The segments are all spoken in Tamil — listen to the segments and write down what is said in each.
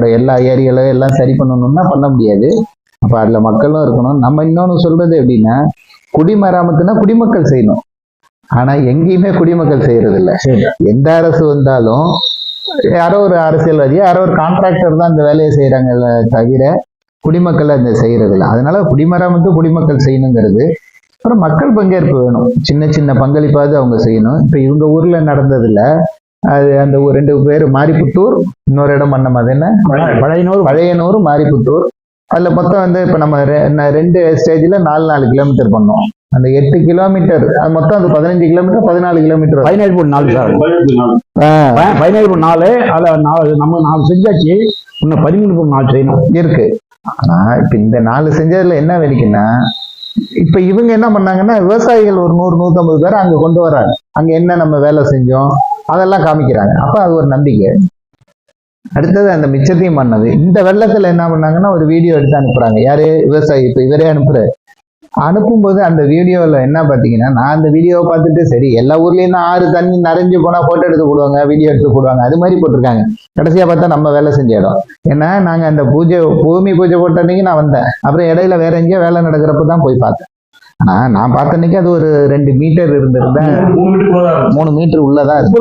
அவங்களோட எல்லா ஏரியாலும் எல்லாம் சரி பண்ணணும்னா பண்ண முடியாது. அப்ப அதுல மக்களும் இருக்கணும். நம்ம இன்னொன்னு சொல்றது எப்படின்னா குடிமராமத்துனா குடிமக்கள் செய்யணும். ஆனா எங்கேயுமே குடிமக்கள் செய்யறது இல்ல. எந்த அரசு வந்தாலும் யாரோ ஒரு அரசியல்வாதி யாரோ ஒரு கான்ட்ராக்டர் தான் இந்த வேலையை செய்யறாங்க தவிர குடிமக்கள் அந்த செய்யறது இல்லை அதனால குடிமராமத்து குடிமக்கள் செய்யணுங்கிறது அப்புறம் மக்கள் பங்கேற்பு வேணும். சின்ன சின்ன பங்களிப்பாவது அவங்க செய்யணும். இப்ப இவங்க ஊர்ல நடந்ததுல அது அந்த ரெண்டு பேர் மாரிப்புத்தூர் இன்னொரு இடம் பண்ண அது என்ன? பழையனூர். பழையனூர் மாரிப்புத்தூர் அதுல மொத்தம் வந்து இப்ப நம்ம ரெண்டு ஸ்டேஜ்ல நாலு நாலு கிலோமீட்டர் பண்ணோம். அந்த எட்டு கிலோமீட்டர் அது மொத்தம் அது பதினஞ்சு கிலோமீட்டர் பதினாலு கிலோமீட்டர் பதினேழு புள்ளி நாலு சார். பதினேழு புள்ளி நாலு அதுல நாலு நம்ம நாலு செஞ்சாச்சு. இன்னும் பதிமூணு புள்ளி நாலு செய்யணும். இருக்கு. ஆனா இப்ப இந்த நாலு செஞ்சதுல என்ன வேடிக்கைன்னா இப்ப இவங்க என்ன பண்ணாங்கன்னா விவசாயிகள் ஒரு நூறு நூத்தம்பது பேர் அங்க கொண்டு வராங்க. அங்க என்ன நம்ம வேலை செஞ்சோம்? அதெல்லாம் காமிக்கிறாங்க. அப்போ அது ஒரு நம்பிக்கை. அடுத்தது அந்த மிச்சத்தையும் பண்ணது. இந்த வெள்ளத்துல என்ன பண்ணாங்கன்னா ஒரு வீடியோ எடுத்து அனுப்புறாங்க. யாரு? விவசாயி. இப்ப இவரே அனுப்புறாரு. அனுப்பும்போது அந்த வீடியோவில் என்ன பார்த்தீங்கன்னா நான் அந்த வீடியோவை பார்த்துட்டு சரி எல்லா ஊர்லேயும் தான் ஆறு தண்ணி நிறைஞ்சு போனால் ஃபோட்டோ எடுத்து போடுவாங்க வீடியோ எடுத்து போடுவாங்க. அது மாதிரி போட்டிருக்காங்க. கடைசியாக பார்த்தா நம்ம வேலை செஞ்ச இடம். ஏன்னா நாங்கள் அந்த பூஜை பூமி பூஜை போட்ட அன்னைக்கு நான் வந்தேன். அப்புறம் இடையில வேற எங்கேயோ வேலை நடக்கிறப்ப தான் போய் பார்த்தேன். ஆனா நான் பார்த்த அன்னைக்கு அது ஒரு ரெண்டு மீட்டர் இருந்திருந்தா மூணு மீட்டர் உள்ளதா இருக்கு.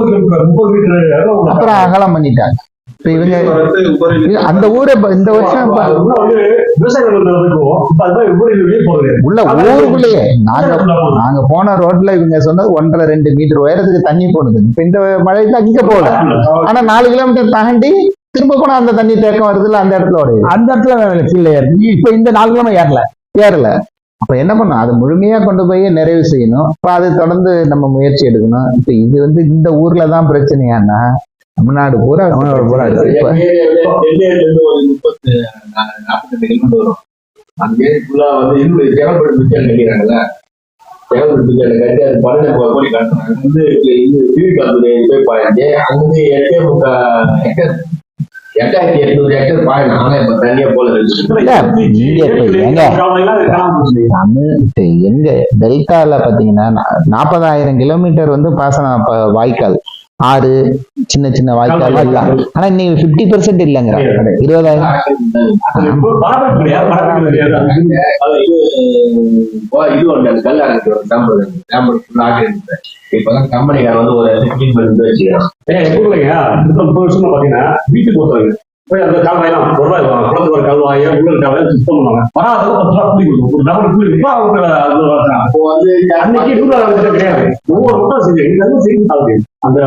அப்புறம் அகலம் பண்ணிட்டாங்க. இப்ப இவங்க அந்த ஊரை இப்ப இந்த வருஷம் உள்ள ஊருக்குள்ளேயே. நாங்க நாங்க போன ரோட்ல இவங்க சொன்னது ஒன்றரை ரெண்டு மீட்டர் உயரத்துக்கு தண்ணி போடுது இப்ப இந்த மழைக்கு அங்க போகல. ஆனா நாலு கிலோமீட்டர் தாண்டி திரும்ப போனா அந்த தண்ணி தேக்கம் வருதுல்ல அந்த இடத்துல உடையுது அந்த இடத்துல கீழே ஏறி இப்ப இந்த நாலு கிலோமீட்டர் ஏறல. ஏறல. அப்ப என்ன பண்ணணும்? அதை முழுமையா கொண்டு போய் நிறைவு செய்யணும். இப்ப அது தொடர்ந்து நம்ம முயற்சி எடுக்கணும். இப்ப இது வந்து இந்த ஊர்ல தான் பிரச்சனையானா? தமிழ்நாடு பூரா தமிழ்நாடு பூரா இருக்கு. இப்ப ஃபுல்லா வந்து கட்டி அது பன்னெண்டு கோடி கட்டுறாங்க அங்க வந்து இது போய் அங்க எட்டே முக்கா எட்டாயிரத்தி எட்நூறு ஹெக்டர் பாயணும் ஆனா இப்ப தண்ணியே போல தமிழ் எங்க? டெல்டால பாத்தீங்கன்னா நாற்பதாயிரம் கிலோமீட்டர் வந்து பாசனம் ப- வாய்க்கால். ஆறு சின்ன சின்ன வாய்க்கால் எல்லாம். ஆனா இன்னைக்கு பிப்டி பெர்சென்ட் இல்லைங்க. இருபதாயிரம். இப்பதான் கம்பெனிக்கார வந்து ஒரு வச்சுக்கிறான். வீட்டுக்கு ஒருத்தவங்க போய் அந்த கால்வாயெல்லாம் ஒரு ரூபாய் வாங்க. குளத்துக்கு ஒரு கால்வாயை உள்ள கால்வாயை சுத்தம் பண்ணுவாங்க வராத பத்து ரூபா கூலி கொடுக்கும் ஒரு டபுள் கூலி இப்போ அவங்க அது வளர்க்குறாங்க. அப்போ வந்து அன்னைக்கு நூறு கிட்ட கிடையாது. ஒவ்வொரு மட்டும் செஞ்சு இந்த அளவுக்கு செய்து சாப்பிடு அந்த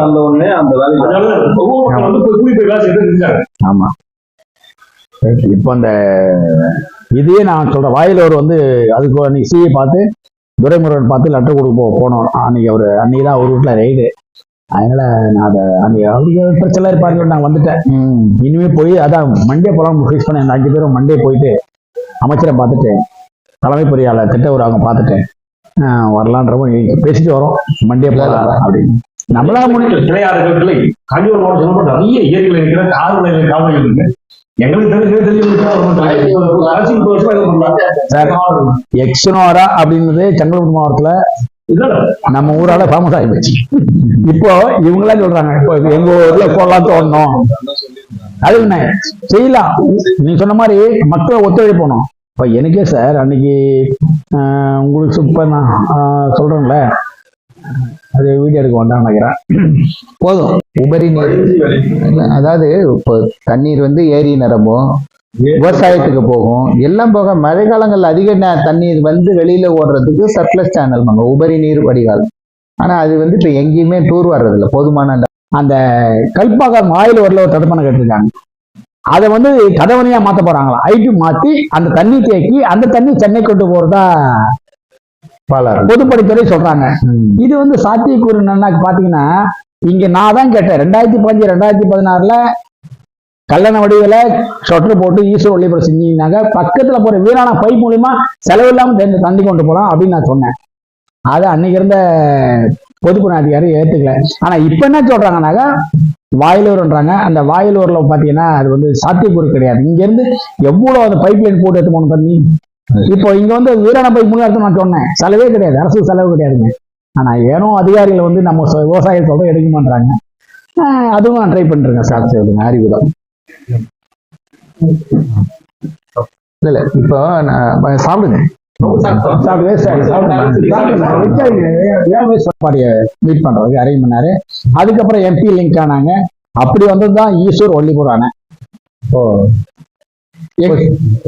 வந்த உடனே அந்த வேலை அதனால ஒவ்வொரு வந்து போய் கூலி போய் வேலை செய்து செஞ்சாங்க ஆமா. இப்போ அந்த இதையே நான் சொல்றேன். வாயிலவர் வந்து அதுக்கு அன்னைக்கு சிஏ பார்த்து துரைமுருகன் பார்த்து லெட்டர் கொடுக்க போனோம். அன்னைக்கு அவர் அன்னைக்கு தான் அவர் வீட்டில் ரைடு அதனால நான் அதை அன்னைக்கு அவருக்கு பிரச்சனை இருப்பாரு நான் வந்துட்டேன். இனிமே போய் அதான் மண்டே போலாம் ஃபிக்ஸ் பண்ணி அந்த அஞ்சு பேரும் மண்டே போயிட்டு அமைச்சரை பார்த்துட்டு தலைமை பொறியாளர் திட்டவர் அவங்க பார்த்துட்டேன் ஆஹ் வரலான்றப்போ பேசிட்டு வரோம். மண்டே போகலாம் அப்படின்னு. நம்மளா முடியும் கிளையாறுகள் கிளை காஞ்சிபுரம் மாவட்டம் நிறைய ஏரிகள் இருக்கிற கால்வாய் கால்வாய்கள் இருக்கு. எங்களுக்கு எக்ஸனோரா அப்படின்றது செங்கல்பட்டு மாவட்டத்துல நம்ம ஊரால ஃபேமஸ் ஆகி போச்சு இப்போ இவங்களா சொல்றாங்க இப்போ எங்க ஊர்ல கொள்ளலாம் தோணும் அது என்ன? செய்யலாம். நீ சொன்ன மாதிரி மக்களை ஒத்துழைப்பணும் இப்போ எனக்கே சார் அன்னைக்கு உங்களுக்கு இப்போ நான் சொல்றேன்ல. அது வீடியோ எடுக்க வேண்டாம் நினைக்கிறேன். போதும். உபரி நீர். அதாவது இப்போ தண்ணீர் வந்து ஏரி நிரம்பும். விவசாயத்துக்கு போகும். எல்லாம் போக மழை காலங்கள்ல அதிக தண்ணீர் வந்து வெளியில ஓடுறதுக்கு சர்ப்ளஸ் சேனல் வாங்க உபரி நீர் வடிகால். ஆனா அது வந்து இப்ப எங்கேயுமே டூர் வர்றதில்ல. போதுமான. அந்த கல்பாக்கம் ஆயில் வரல ஒரு தடுப்பணை கட்டிருக்காங்க. அதை வந்து கதவணையா மாத்த போறாங்களாம் ஐடி மாத்தி அந்த தண்ணி தேக்கி அந்த தண்ணி சென்னை கொண்டு போறதா பொதுப்பணித்துறை சொல்றாங்க. இது வந்து சாத்தியக்கூறு என்னன்னா பாத்தீங்கன்னா இங்க நான் தான் கேட்டேன். ரெண்டாயிரத்தி பதினஞ்சு ரெண்டாயிரத்தி பதினாறுல கல்லணை வடிவில் சொட்டர் போட்டு ஈஸ்வர வழிபடம் செஞ்சீங்கன்னாங்க பக்கத்தில் போகிற வீரான பைப் மூலிமா செலவு இல்லாமல் தண்ணி தண்ணி கொண்டு போகலாம் அப்படின்னு நான் சொன்னேன். அதை அன்னைக்கு இருந்த பொதுப்பணி அதிகாரி ஏற்றுக்கல ஆனால் இப்போ என்ன சொல்கிறாங்கனாக்கா வாயிலூர்ன்றாங்க. அந்த வாயிலூரில் பார்த்தீங்கன்னா அது வந்து சாத்தியக்கூறு கிடையாது. இங்கேருந்து எவ்வளோ அந்த பைப் லைன் போட்டு எடுத்து போகணும் தண்ணி இப்போ இங்கே வந்து வீரான பைப் மூலம் எடுத்து நான் சொன்னேன். செலவே கிடையாது. அரசு செலவு கிடையாதுங்க. ஆனால் ஏனோ அதிகாரிகள் வந்து நம்ம சொ- விவசாய எடுக்க மாட்டாங்க அதுவும் நான் ட்ரை பண்ணிருக்கேன் சார். அறிவுதான் இல்ல இல்ல. இப்போ நான் சாப்பிடுங்க. மீட் பண்றதுக்கு அரேஞ்ச் பண்ணாரு அதுக்கப்புறம் எம்பி லிங்க் ஆனாங்க. அப்படி வந்தது தான் ஈஸ்வர் ஒல்லிபுரம் ஆனேன் ஓ.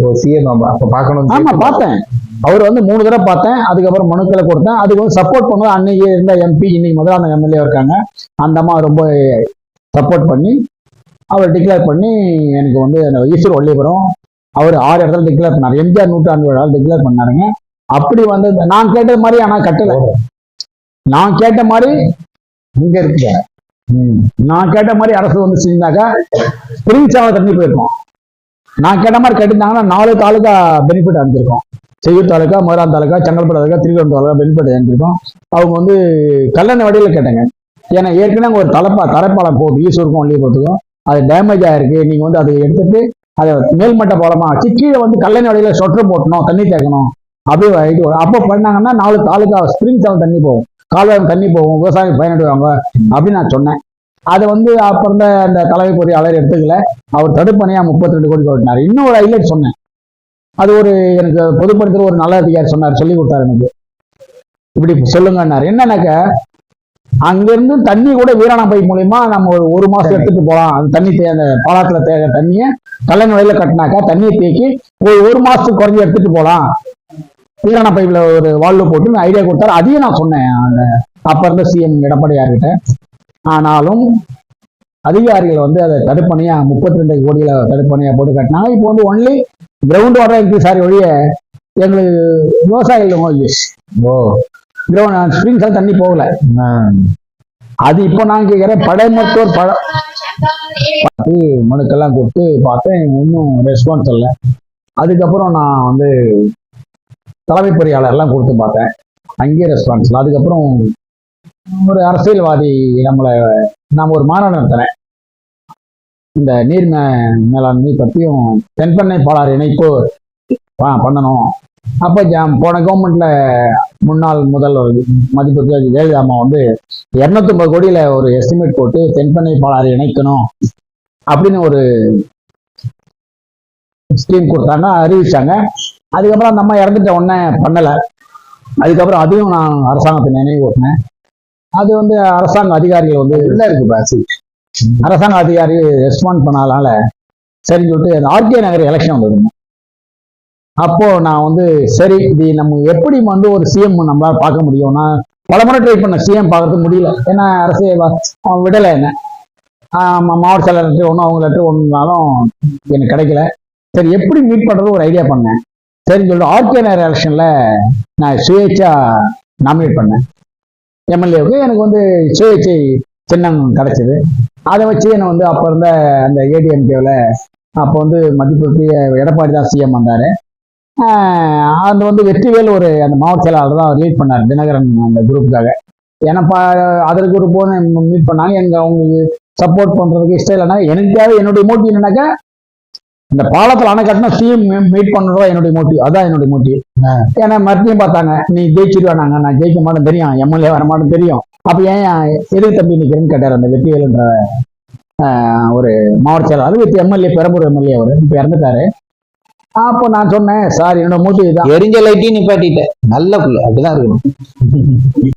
ஓ சிஎம் அப்ப பார்க்கணும் ஆமா பார்த்தேன். அவர் வந்து மூணு தடவை பார்த்தேன். அதுக்கப்புறம் மனுக்களை கொடுத்தேன். அதுக்கு வந்து சப்போர்ட் பண்ணுவோம் அன்னைக்கு இருந்த எம்பி இன்னைக்கு முதலான எம்எல்ஏ இருக்காங்க. அந்த அம்மா ரொம்ப சப்போர்ட் பண்ணி அவர் டிக்ளேர் பண்ணி எனக்கு வந்து அந்த ஈஸ்வர் ஒல்லிபுரம் அவர் ஆறு இடத்துல டிக்ளேர் பண்ணார். எம்ஜிஆர் நூற்றாண்டு விழா டிக்ளேர் பண்ணாருங்க. அப்படி வந்து நான் கேட்டது மாதிரி ஆனால் கட்டலை. நான் கேட்ட மாதிரி இங்க இருக்கு ம், நான் கேட்ட மாதிரி அரசு வந்து செஞ்சாக்கா ஸ்பிரிங் தண்ணி போயிருக்கோம். நான் கேட்ட மாதிரி கட்டிருந்தாங்கன்னா நாலு தாலுக்கா பெனிஃபிட் அடைஞ்சிருக்கோம். செய்யூர் தாலுக்கா மதுரான் தாலுக்கா செங்கல்பட்டு தாலுக்கா திருவள்ளூர் தாலுக்கா பெனிஃபிட் அடைஞ்சிருக்கோம். அவங்க வந்து கல்லணை வடியில் கேட்டாங்க. ஏன்னா ஏற்கனவே ஒரு தலைப்பா தரைப்பாலம் போகுது. ஈஸ்வருக்கும் போகிறதுக்கும் அது டேமேஜ் ஆயிருக்கு. நீங்க வந்து அதை எடுத்துட்டு அதை மேல்மட்ட பாலமா வச்சு கீழே வந்து கல்லணை வடியில சொட்டர் போட்டணும் தண்ணி தேக்கணும். அப்படியே வாங்கிட்டு வரும். அப்போ பண்ணாங்கன்னா நாலு தாலுக்கா ஸ்பிரிங் சேவல் தண்ணி போகும். கால்வாய் தண்ணி போகும். விவசாயம் பயனடைவாங்க அப்படின்னு நான் சொன்னேன். அதை வந்து அப்புறம் இருந்த அந்த தலைமை பொறியாளர் எடுத்துக்கல. அவர் தடுப்பணையாக முப்பத்தி ரெண்டு கோடி ஓட்டினார் இன்னும் ஒரு ஹைலைட் சொன்னேன். அது ஒரு எனக்கு பொதுப்படுத்துற ஒரு நல்ல அதிகாரி சொன்னார். சொல்லி கொடுத்தாரு எனக்கு. இப்படி சொல்லுங்கன்னாரு. என்னன்னாக்க அங்கிருந்து தண்ணி கூட வீராணா பைப் மூலியமா நம்ம ஒரு ஒரு மாசம் எடுத்துட்டு போகலாம். அந்த தண்ணி அந்த பாலாத்துல தேக தண்ணியை கல்லணை வழியில கட்டினாக்கா தண்ணியை தேக்கி ஒரு ஒரு மாசத்துக்கு குறைஞ்சி எடுத்துட்டு போகலாம். வீராணா பைப்ல ஒரு வால்வு போட்டு ஐடியா கொடுத்தாரு. அதையும் நான் சொன்னேன். அந்த அப்ப இருந்த சிஎம் எடப்பாடியார்கிட்ட. ஆனாலும் அதிகாரிகள் வந்து அதை தடுப்பணையா முப்பத்தி ரெண்டு கோடியில தடுப்பணையா போட்டு கட்டினாங்க. இப்போ வந்து ஒன்லி கிரவுண்ட் வாட்டர் இன்க்ரீஸ் ஆகிற ஒழிய எங்களுக்கு விவசாயிகள் ஓ. கிரவுண்ட் ஸ்ப்ரிங்ஸ் தண்ணி போகல. அது இப்போ நான் கேட்குறேன் படை மருத்துவர் பட பார்த்து மனுக்கெல்லாம் கொடுத்து பார்த்தேன் இன்னும் ரெஸ்பான்ஸ் இல்லை. அதுக்கப்புறம் நான் வந்து தலைமை பொறியாளர்லாம் கொடுத்து பார்த்தேன். அங்கேயே ரெஸ்பான்ஸ் இல்லை. அதுக்கப்புறம் ஒரு அரசியல்வாதி நம்மளை நான் ஒரு மாநாடு நடத்தினேன். இந்த நீர் மேலாண்மை பற்றியும் தென்பெண்ணை பாலாறு இணைப்பு பண்ணணும். அப்போ போன கவர்மெண்ட்ல முன்னாள் முதல்வர் மதிப்புக்கு ஜெயலலிதா அம்மா வந்து இரநூத்தொம்பது கோடியில ஒரு எஸ்டிமேட் போட்டு தென்பெண்ணை பாலாறு இணைக்கணும் அப்படின்னு ஒரு ஸ்கீம் கொடுத்தாங்க அறிவிச்சாங்க. அதுக்கப்புறம் அந்த அம்மா இறந்துட்ட உடனே பண்ணல. அதுக்கப்புறம் அதையும் நான் அரசாங்கத்தை நினைவு ஓட்டினேன் அது வந்து அரசாங்க அதிகாரிகள் வந்து உள்ள இருக்கு பாசி அரசாங்க அதிகாரி ரெஸ்பாண்ட் பண்ணாதனால சரின்னு சொல்லிட்டு ஆர்கே நகர் எலெக்ஷன் வந்ததுங்க அப்போ நான் வந்து சரி இது நம்ம எப்படி வந்து ஒரு சிஎம் நம்மளால பார்க்க முடியும்? நான் பல முறை ட்ரை பண்ண சிஎம் பார்க்கறது முடியல. ஏன்னா அரசு அவன் விடலை என்ன? மாவட்ட செயலர் லெட்டர் ஒன்றும் அவங்க லெட்டர் ஒன்றுனாலும் எனக்கு கிடைக்கல. சரி எப்படி மீட் பண்ணுறது ஒரு ஐடியா பண்ணேன். சரின்னு சொல்லிட்டு ஆர்கே நேர எலெக்ஷனில் நான் சுயேட்சா நாமினேட் பண்ணேன். எம்எல்ஏவுக்கு எனக்கு வந்து சுயேட்சை சின்னம் கிடைச்சது. அதை வச்சு என்னை வந்து அப்போ இருந்த அந்த ஏடிஎம்கேவில் அப்போ வந்து மதிப்புக்கு எடப்பாடி தான் சிஎம் வந்தார். அந்த வந்து வெற்றிவேல் ஒரு அந்த மாவட்ட செயலாளர் தான் லீட் பண்ணார் தினகரன் அந்த குரூப்புக்காக ஏன்னா பா அதர் குரூப் வந்து மீட் பண்ணாங்க. எனக்கு அவங்களுக்கு சப்போர்ட் பண்ணுறதுக்கு இஷ்டம் இல்லைனா எனக்கு தேவை என்னுடைய மோட்டிவ் என்னன்னாக்கா இந்த பாலத்தில் அணை கட்டினா சிஎம் மீட் பண்ணுறதா என்னுடைய மோட்டிவ் அதான் என்னுடைய மோட்டிவ் ஏன்னா மறுபடியும் பார்த்தாங்க நீ ஜெயிச்சிருவானாங்க நான் ஜெயிக்க மாட்டேன் தெரியும் எம்எல்ஏ வர மாட்டேன் தெரியும். அப்போ ஏன் எதுக்கு தம்பி நிற்கிறேன்னு கேட்டார் அந்த வெற்றிவேலுன்ற ஒரு மாவட்ட செயலாளர். வித் எம்எல்ஏ பெரம்பூர் எம்எல்ஏ அவர் இப்போ இறந்துட்டாரு. அப்போ நான் சொன்னேன். சார் என்னோட மூட்டு எரிஞ்ச லைட்டையும் நிப்பாட்டிட்டேன். நல்ல பிள்ளை. அப்படிதான் இருக்கணும்.